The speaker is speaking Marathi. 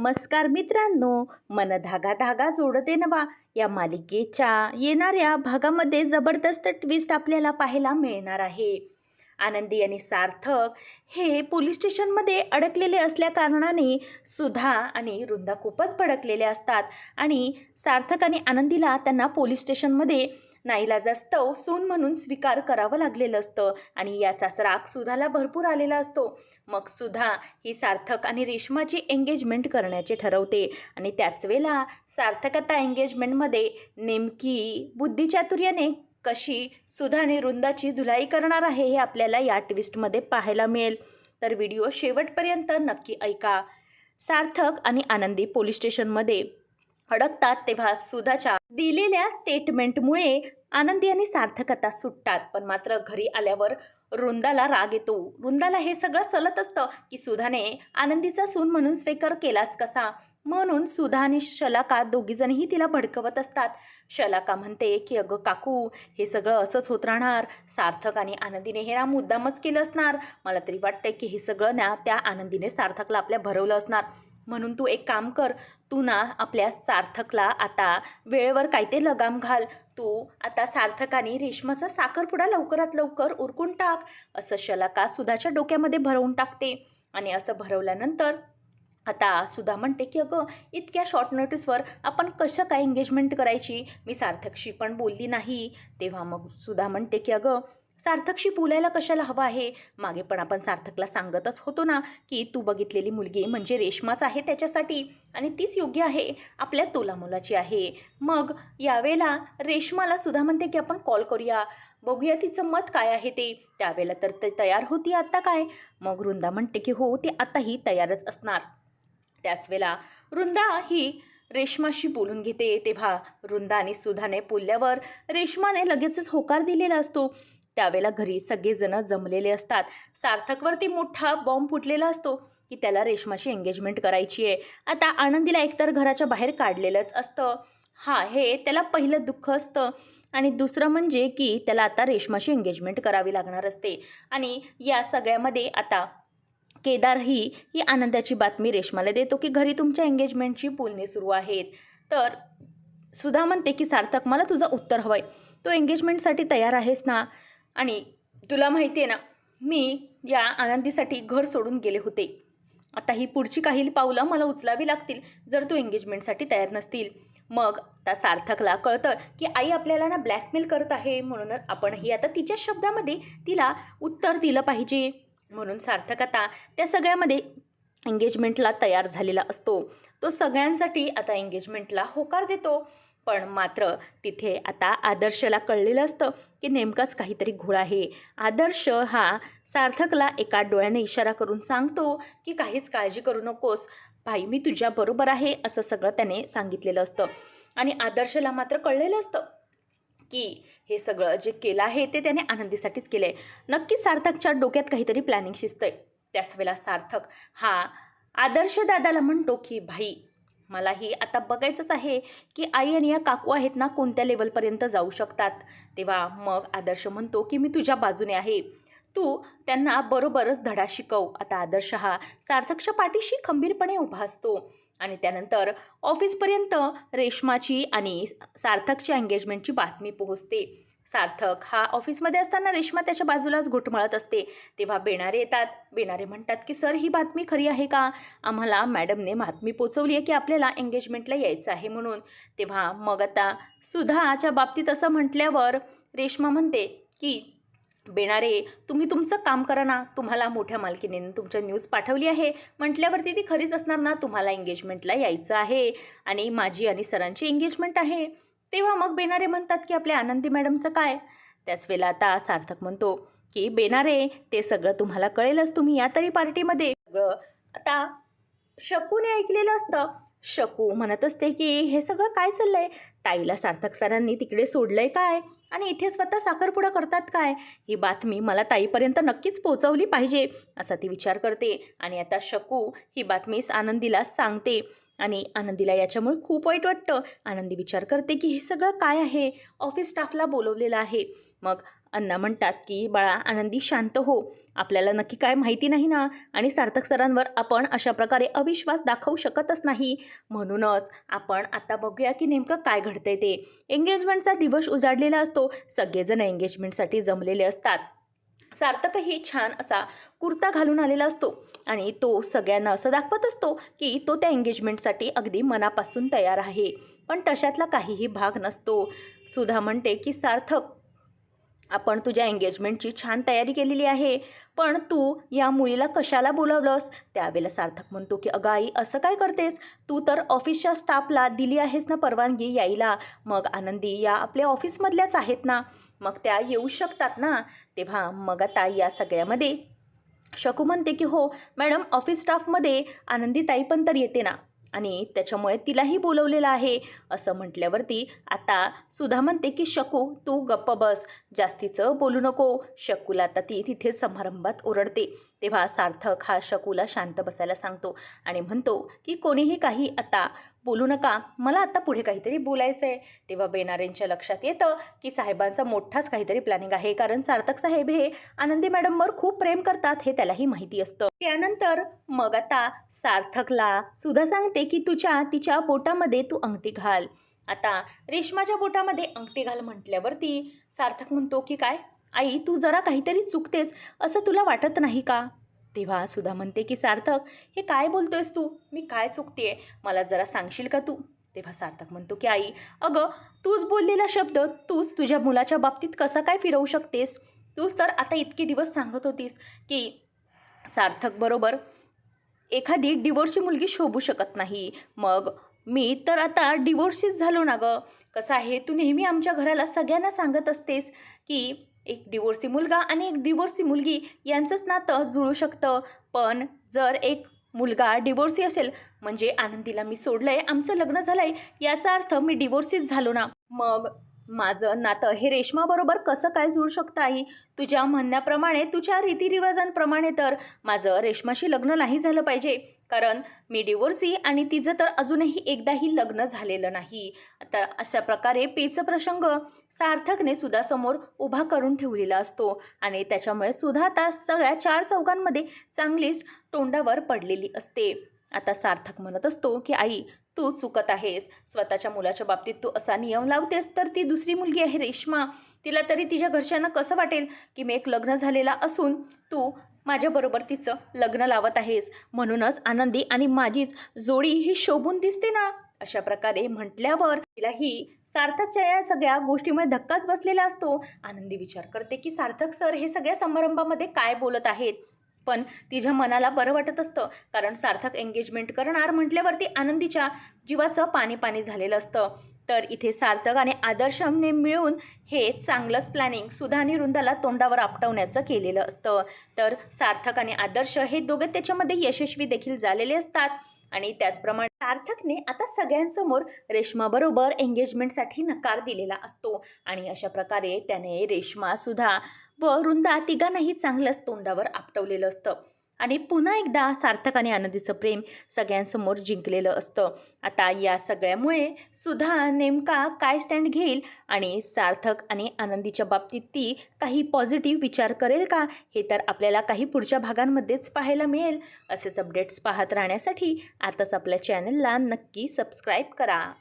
नमस्कार मित्रांनो मन धागा धागा जोडते नवा. या मालिकेच्या येणाऱ्या भागामध्ये जबरदस्त ट्विस्ट आपल्याला पाहायला मिळणार आहे. आनंदी आणि सार्थक हे पोलीस स्टेशनमध्ये अडकलेले असल्याकारणाने सुधा आणि वृंदा खूपच भडकलेले असतात. आणि सार्थक आणि आनंदीला त्यांना पोलीस स्टेशनमध्ये नाईलाजास्तव सून म्हणून स्वीकार करावं लागलेलं असतं आणि याचाच राग सुधाला भरपूर आलेला असतो. मग सुधा ही सार्थक आणि रेश्माची एंगेजमेंट करण्याचे ठरवते आणि त्याच वेळेला सार्थक आता एंगेजमेंटमध्ये नेमकी बुद्धिचातुर्याने कशी सुधा आणि वृंदाची धुलाई करणार आहे हे आपल्याला या ट्विस्टमध्ये पाहायला मिळेल. तर व्हिडिओ शेवटपर्यंत नक्की ऐका. सार्थक आणि आनंदी पोलीस स्टेशनमध्ये अडकतात तेव्हा सुधाच्या दिलेल्या स्टेटमेंटमुळे आनंदी आणि सार्थक आता सुटतात. पण मात्र घरी आल्यावर वृंदाला राग येतो. वृंदाला हे सगळं सलत असतं की सुधाने आनंदीचा सून म्हणून स्वीकार केलाच कसा? म्हणून सुधा आणि शलाका दोघीजणही तिला भडकवत असतात. शलाका म्हणते की अगं काकू हे सगळं असंच होत राहणार. सार्थक आणि आनंदीने हे ना मुद्दामच केलं असणार. मला तरी वाटतं की हे सगळं ना त्या आनंदीने सार्थकला आपल्या भरवलं असणार. म्हणून तू एक काम कर. तू ना आपल्या सार्थकला आता वेळेवर काय ते लगाम घाल. तू आता सार्थकाने रेशमाचा साखरपुडा लवकरात लवकर उरकून टाक. असं शलाका सुधाच्या डोक्यामध्ये भरवून टाकते. आणि असं भरवल्यानंतर आता सुधा म्हणते की अगं इतक्या शॉर्ट नोटीसवर आपण कसं काय एंगेजमेंट करायची? मी सार्थकशी पण बोलली नाही. तेव्हा मग सुधा म्हणते की अगं सार्थकशी बोलायला कशाला हवं आहे? मागे पण आपण सार्थकला सांगतच होतो ना की तू बघितलेली मुलगी म्हणजे रेशमाच आहे त्याच्यासाठी आणि तीच योग्य आहे आपल्या तोलामोलाची आहे. मग यावेळेला रेशमाला सुद्धा म्हणते की आपण कॉल करूया. बघूया तिचं मत काय आहे ते. त्यावेळेला तर ते तयार होती आत्ता काय? मग वृंदा म्हणते की हो ती आत्ताही तयारच असणार. त्याच वेळेला वृंदा ही रेशमाशी बोलून घेते. तेव्हा वृंदा आणि सुधाने बोलल्यावर रेशमाने लगेचच होकार दिलेला असतो. त्यावेळेला घरी सगळेजण जमलेले असतात. सार्थकवरती मोठा बॉम्ब फुटलेला असतो की त्याला रेशमाशी एंगेजमेंट करायची आहे. आता आनंदीला एकतर घराच्या बाहेर काढलेलंच असतं. हा हे त्याला पहिलं दुःख असतं. आणि दुसरं म्हणजे की त्याला आता रेशमाशी एंगेजमेंट करावी लागणार असते. आणि या सगळ्यामध्ये आता केदारही ही आनंदाची बातमी रेशमाला देतो की घरी तुमच्या एंगेजमेंटची बोलणी सुरू आहेत. तर सुधा म्हणते की सार्थक मला तुझं उत्तर हवं आहे तो एंगेजमेंटसाठी तयार आहेस ना? आणि तुला माहिती आहे ना मी या आनंदीसाठी घर सोडून गेले होते. आता ही पुढची काही पावलं मला उचलावी लागतील जर तू एंगेजमेंटसाठी तयार नसतील. मग आता सार्थकला कळतं की आई आपल्याला ना ब्लॅकमेल करत आहे म्हणूनच आपणही आता तिच्या शब्दामध्ये तिला उत्तर दिलं पाहिजे. म्हणून सार्थक आता त्या सगळ्यामध्ये एंगेजमेंटला तयार झालेला असतो. तो सगळ्यांसाठी आता एंगेजमेंटला होकार देतो. पण मात्र तिथे आता आदर्शला कळलेलं असतं की नेमकाच काहीतरी घोळ आहे. आदर्श हा सार्थकला एका डोळ्याने इशारा करून सांगतो की काहीच काळजी करू नकोस. भाई मी तुझ्याबरोबर आहे असं सगळं त्याने सांगितलेलं असतं. आणि आदर्शला मात्र कळलेलं असतं. की हे सगळं जे केलं आहे ते त्याने आनंदीसाठीच केलं आहे. नक्कीच सार्थकच्या डोक्यात काहीतरी प्लॅनिंग शिजतंय त्याच वेळेला सार्थक हा आदर्श दादाला म्हणतो की भाई मलाही आता बघायचंच आहे की आई आणि या काकू आहेत ना कोणत्या लेवलपर्यंत जाऊ शकतात? तेव्हा मग आदर्श म्हणतो की मी तुझ्या बाजूने आहे. तू त्यांना बरोबरच धडा शिकव. आता आदर्श हा सार्थकच्या पाठीशी खंबीरपणे उभा असतो. आणि त्यानंतर ऑफिसपर्यंत रेशमाची आणि सार्थकची एंगेजमेंटची बातमी पोहोचते. सार्थक हा ऑफिसमध्ये असताना रेश्मा त्याच्या बाजूलाच घुटमळत असते. तेव्हा बेणारे येतात. बेणारे म्हणतात की सर ही बातमी खरी आहे का? आम्हाला मॅडमने बातमी पोचवली आहे की आपल्याला एंगेजमेंटला यायचं आहे म्हणून. तेव्हा मग आता सुधाच्या बाबतीत असं म्हटल्यावर रेश्मा म्हणते की बेणारे तुम्ही तुमचं काम करा ना. तुम्हाला मोठ्या मालकीने तुमच्या न्यूज पाठवली आहे. म्हटल्यावरती ती खरीच असणार ना. तुम्हाला एंगेजमेंटला यायचं आहे. आणि माझी आणि सरांची एंगेजमेंट आहे. तेव्हा मग बेणारे म्हणतात की आपल्या आनंदी मॅडमचं काय? त्याच वेळेला आता सार्थक म्हणतो की बेनारे ते सगळं तुम्हाला कळेलच. तुम्ही या तरी पार्टीमध्ये सगळं आता शकूने ऐकलेलं असतं. शकू म्हणत असते की हे सगळं काय चाललंय? ताईला सार्थक सरांनी तिकडे सोडलंय काय? आणि इथे स्वतः साखरपुडा करतात काय? ही बातमी मला ताईपर्यंत नक्कीच पोचवली पाहिजे असा ती विचार करते. आणि आता शकू ही बातमीच आनंदीला सांगते. आणि आनंदीला याच्यामुळे खूप वाईट वाटतं. आनंदी विचार करते की हे सगळं काय आहे? ऑफिस स्टाफला बोलवलेलं आहे. मग अण्णा म्हणतात की बाळा आनंदी शांत हो. आपल्याला नक्की काय माहिती नाही ना? आणि सार्थक सरांवर आपण अशा प्रकारे अविश्वास दाखवू शकतच नाही. म्हणूनच आपण आता बघूया की नेमकं काय घडतंय ते. एंगेजमेंटचा दिवस उजाडलेला असतो. सगळेजण एंगेजमेंटसाठी जमलेले असतात. सार्थकही छान असा कुर्ता घालून आलेला असतो. आणि तो सगळ्यांना असं दाखवत असतो की तो त्या एंगेजमेंटसाठी अगदी मनापासून तयार आहे. पण तशातला काहीही भाग नसतो. सुधा म्हणते की सार्थक आपण तुझ्या एंगेजमेंटची छान तयारी केलेली आहे. पण तू या मुलीला कशाला बोलावलंस? त्यावेळेला सार्थक म्हणतो की अगं आई असं काय करतेस? तू तर ऑफिसच्या स्टाफला दिली आहेस ना परवानगी यायला. मग आनंदी या आपल्या ऑफिसमधल्याच आहेत ना. मग त्या येऊ शकतात ना? तेव्हा मग आता या सगळ्यामध्ये शकू म्हणते की हो मॅडम ऑफिस स्टाफमध्ये आनंदी ताई पण तर येते ना. आणि त्याच्यामुळे तिलाही बोलवलेलं आहे असं म्हटल्यावरती आता सुधा म्हणते की शकू तू गप्प बस जास्तीचं बोलू नको. शकूला आता ती तिथे समारंभात ओरडते. तेव्हा सार्थक हा शकूला शांत बसायला सांगतो आणि म्हणतो की कोणीही काही आता बोलू नका. मला आता पुढे काहीतरी बोलायचं आहे तेव्हा बेनारेंच्या लक्षात येतं की साहेबांचा मोठाच काहीतरी प्लॅनिंग आहे. कारण सार्थक साहेब हे आनंदी मॅडमवर खूप प्रेम करतात हे त्यालाही माहिती असतं. त्यानंतर मग आता सार्थकला सुद्धा सांगते की तुझ्या तिच्या बोटामध्ये तू अंगठी घाल. आता रेशमाच्या बोटामध्ये अंगठी घाल म्हटल्यावरती सार्थक म्हणतो की काय? आई तू जरा काहीतरी चुकतेस. असं तुला वाटत नाही का? तेव्हा सुधा म्हणते की सार्थक हे काय बोलतोयस तू? मी काय चुकतेय? मला जरा सांगशील का तू? तेव्हा सार्थक म्हणतो की आई अगं तूच बोललेला शब्द तूच तुझ्या मुलाच्या बाबतीत कसा काय फिरवू शकतेस? तूच तर आता इतके दिवस सांगत होतीस की सार्थक बरोबर एखादी डिवोर्सची मुलगी शोभू शकत नाही. मग मी तर आता डिवोर्सचीच झालो ना गं. कसं आहे तू नेहमी आमच्या घराला सगळ्यांना सांगत असतेस की एक डिवोर्सी मुलगा आणि एक डिवोर्सी मुलगी यांचंच नातं जुळू शकतं. पण जर एक मुलगा डिवोर्सी असेल म्हणजे आनंदीला मी सोडलंय आमचं लग्न झालंय याचा अर्थ मी डिवोर्सीच झालो ना. मग माझं नातं हे रेशमाबरोबर कसं काय जुळू शकतं आई? तुझ्या म्हणण्याप्रमाणे तुझ्या रीतिरिवाजांप्रमाणे तर माझं रेशमाशी लग्न नाही झालं पाहिजे. कारण मी डिवोर्सी आणि तिचं तर अजूनही एकदाही लग्न झालेलं नाही. आता अशा प्रकारे पेचं प्रसंग सार्थकने सुधासमोर उभा करून ठेवलेला असतो आणि त्याच्यामुळे सुधा आता सगळ्या चार चौघांमध्ये चांगलीच तोंडावर पडलेली असते. आता सार्थक म्हणत असतो की आई तू चुकत आहेस. स्वतःच्या मुलाच्या बाबतीत तू असा नियम लावतेस तर ती दुसरी मुलगी आहे रेश्मा. तिला तरी तिच्या घरच्यांना कसं वाटेल की मी एक लग्न झालेला असून तू माझ्याबरोबर तिचं लग्न लावत आहेस. म्हणूनच आनंदी आणि माझीच जोडी ही शोभून दिसते ना? अशा प्रकारे म्हटल्यावर तिलाही सार्थकच्या या सगळ्या गोष्टीमुळे धक्काच बसलेला असतो. आनंदी विचार करते की सार्थक सर हे सगळ्या समारंभामध्ये काय बोलत आहेत? पण तिच्या मनाला बरं वाटत असतं कारण सार्थक एंगेजमेंट करणार म्हटल्यावरती आनंदीच्या जीवाचं पाणी पाणी झालेलं असतं. तर इथे सार्थक आणि आदर्शने मिळून हे चांगलंच प्लॅनिंग सुधा आणि तोंडावर आपटवण्याचं केलेलं असतं. तर सार्थक आणि आदर्श हे दोघे त्याच्यामध्ये यशस्वी देखील झालेले असतात. आणि त्याचप्रमाणे सार्थकने आता सगळ्यांसमोर रेश्माबरोबर एंगेजमेंटसाठी नकार दिलेला असतो. आणि अशा प्रकारे त्याने रेश्मा सुद्धा व वृंदा तिघांनाही चांगलंच तोंडावर आपटवलेलं असतं. आणि पुन्हा एकदा सार्थक आणि आनंदीचं प्रेम सगळ्यांसमोर जिंकलेलं असतं. आता या सगळ्यामुळे सुधा नेमका काय स्टँड घेईल आणि सार्थक आणि आनंदीच्या बाबतीत ती काही पॉझिटिव्ह विचार करेल का? हे तर आपल्याला काही पुढच्या भागांमध्येच पाहायला मिळेल. असेच अपडेट्स पाहत राहण्यासाठी आताच आपल्या चॅनलला नक्की सबस्क्राईब करा.